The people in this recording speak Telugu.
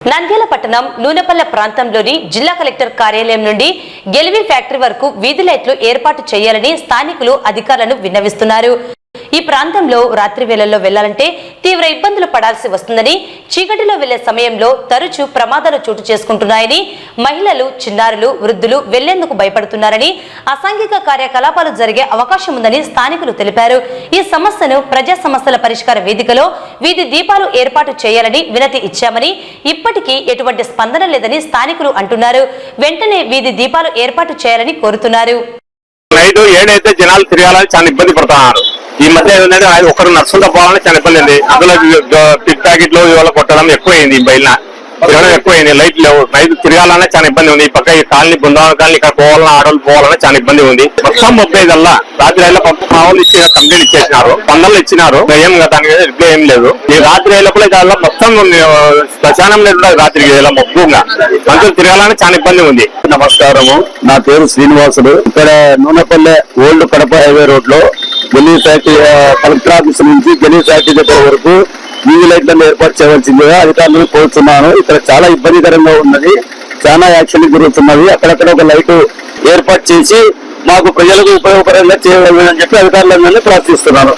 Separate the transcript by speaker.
Speaker 1: నంద్యాల పట్టణం నూనెపల్లె ప్రాంతంలోని జిల్లా కలెక్టర్ కార్యాలయం నుండి గెలివి ఫ్యాక్టరీ వరకు వీధి లైట్లు ఏర్పాటు చేయాలని స్థానికులు అధికారులను విన్నవిస్తున్నారు. ఈ ప్రాంతంలో రాత్రి వేళల్లో వెళ్ళాలంటే తీవ్ర ఇబ్బందులు పడాల్సి వస్తుందని చీకటిలో వెళ్ళే సమయంలో తరచూ ప్రమాదాలు చోటు చేసుకుంటున్నాయని మహిళలు చిన్నారులు వృద్ధులు వెళ్ళేందుకు భయపడుతున్నారని అసాంఘిక కార్యకలాపాలు జరిగే అవకాశం ఉందని స్థానికులు తెలిపారు. ఈ సమస్యను ప్రజా సమస్యల పరిష్కార వేదికలో వీధి దీపాలు ఏర్పాటు చేయాలని వినతి ఇచ్చామని ఇప్పటికీ ఎటువంటి స్పందన లేదని స్థానికులు అంటున్నారు. వెంటనే వీధి దీపాలు ఏర్పాటు చేయాలని కోరుతున్నారు.
Speaker 2: నైట్ ఏడైతే జనాలు తిరగాలని చాలా ఇబ్బంది పడుతున్నారు. ఈ మధ్య ఏంటంటే ఆయన ఒకరు నర్సులతో పోవాలని చాలా ఇబ్బంది ఉంది. అందులో పిక్ ప్యాకెట్లు ఇవాళ కొట్టడం ఎక్కువైంది బయట తిరగడం ఎక్కువైంది. లైట్ లేవు. రైతు తిరగాలన్నా చాలా ఇబ్బంది ఉంది. ఈ పక్క ఈ కాలనీ బృందావన కాలనీ ఇక్కడ పోవాలన్నా ఆడవాళ్ళు పోవాలన్నా చాలా ఇబ్బంది ఉంది. మొత్తం ముప్పైదల్లా రాత్రి అయినా పంప మామూలు ఇచ్చిన కంప్లైంట్ ఇచ్చేసినారు. పందలు ఇచ్చినారు. ఏం దానికి. రిప్లై ఏం లేదు. ఈ రాత్రి అయినప్పుడు చాలా మొత్తం ఆ, శ్మశానం లేదు రాత్రి ఇలా మబ్బుగా. మనుషులు తిరగాలని చాలా ఇబ్బంది ఉంది.
Speaker 3: నమస్కారము. నా పేరు శ్రీనివాసుడు. ఇక్కడ నూనెపల్లె ఓల్డ్ కడప హైవే రోడ్లో గెలీ ఫ్యాక్టరీ కలెక్టర్ ఆఫీస్ నుంచి గెలీ ఫ్యాక్టరీ దగ్గర వరకు వీధి లైట్లను ఏర్పాటు చేయవలసిందిగా అధికారులను కోరుతున్నాను. ఇక్కడ చాలా ఇబ్బందికరంగా ఉన్నది. చాలా యాక్షన్ జరుగుతున్నది. అక్కడక్కడ ఒక లైట్ ఏర్పాటు చేసి మాకు ప్రజలకు ఉపయోగకరంగా చేయగలమని చెప్పి అధికారులందరినీ ప్రార్థిస్తున్నాను.